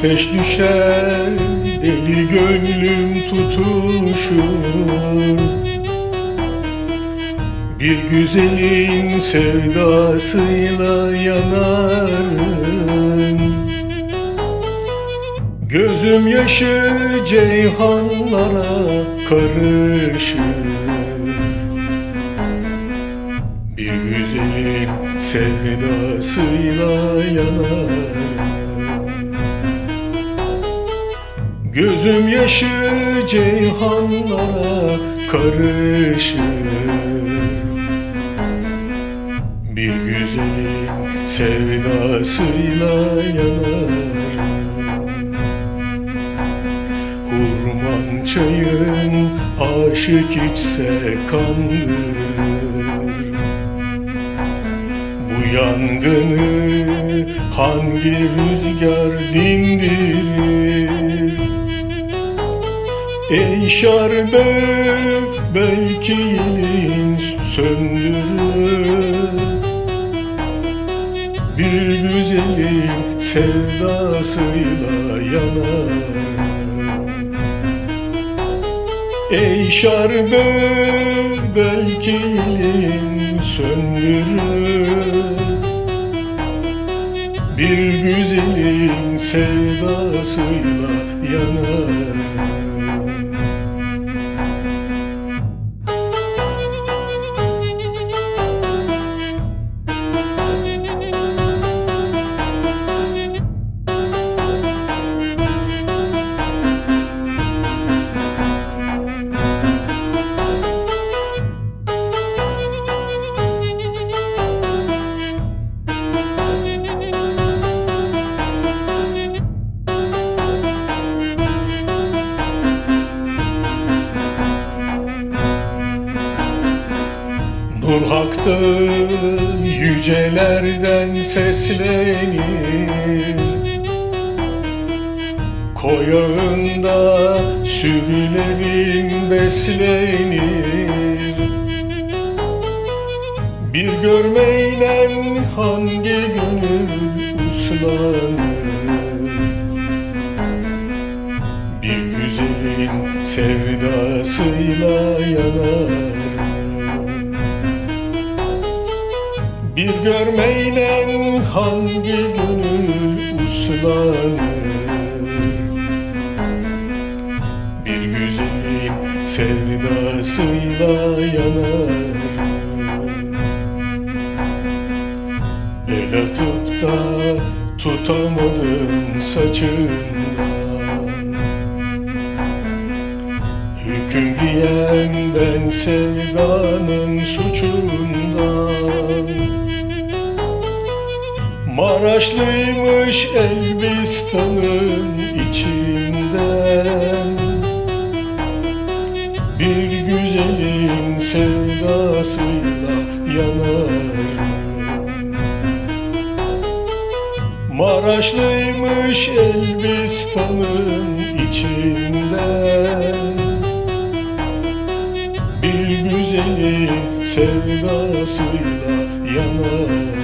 Ateş düşer deli gönlüm tutuşur. Bir güzelin sevdasıyla yanarım. Gözüm yaşı ceyhanlara karışır. Bir güzelin sevdasıyla yanarım Gözüm yaşı ceyhanlara karışır. Bir güzelin sevdasıyla yanar. Hurman çayın aşık içse kandır. Bu yangını hangi rüzgar dindirir Ey şarbe belki yelin söndürür Bir güzelin sevdasıyla yanar. Ey şarbe belki yelin söndürür Bir güzelin sevdasıyla yanar Nur haktır yücelerden seslenir. Koyağında sürülerin beslenir. Bir görmeyle hangi gönül uslanır? Bir güzelin sevdasıyla yanar Bir görmeyle hangi gönül uslanır. Bir güzelin sevdasıyla yanar. El atıp da tutamadım saçından. Hüküm giyen ben sevdanın suçundan Maraşlıymış Elbistan'ın içinden Bir güzelin sevdasıyla yanar. Maraşlıymış Elbistan'ın içinden Bir güzelin sevdasıyla yanar